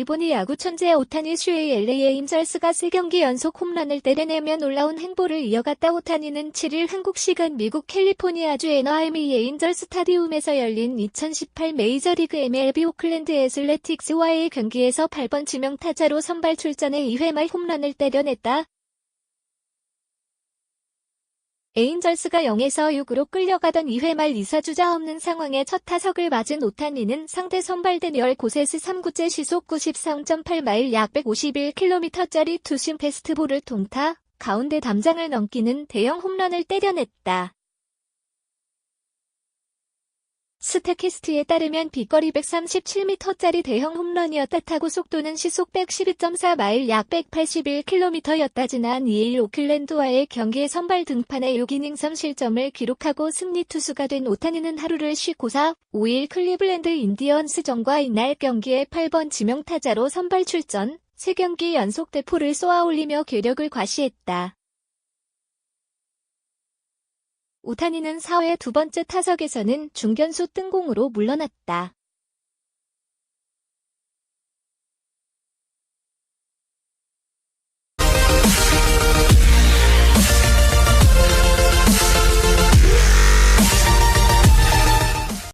일본의 야구 천재 오타니 슈의 LA 에인절스가 3경기 연속 홈런을 때려내며 놀라운 행보를 이어갔다 오타니는 7일 한국 시간 미국 캘리포니아주 애너하이미 에인절 스타디움에서 열린 2018 메이저리그 MLB 오클랜드 애슬레틱스와의 경기에서 8번 지명타자로 선발 출전해 2회 말 홈런을 때려냈다. 에인절스가 0에서 6으로 끌려가던 2회 말 2사주자 없는 상황에 첫 타석을 맞은 오타니는 상대 선발 데니얼 고세스 3구째 시속 93.8마일 약 151km짜리 투심 패스트볼을 통타 가운데 담장을 넘기는 대형 홈런을 때려냈다. 스태키스트에 따르면 비거리 137m짜리 대형 홈런이었다 타고 속도는 시속 112.4마일 약 181km였다 지난 2일 오클랜드와의 경기의 선발 등판에 6이닝 3실점을 기록하고 승리 투수가 된 오타니는 하루를 쉬고사 5일 클리블랜드 인디언스전과 이날 경기에 8번 지명타자로 선발 출전, 3경기 연속 대포를 쏘아 올리며 괴력을 과시했다. 오타니는 4회 두 번째 타석에서는 중견수 뜬공으로 물러났다.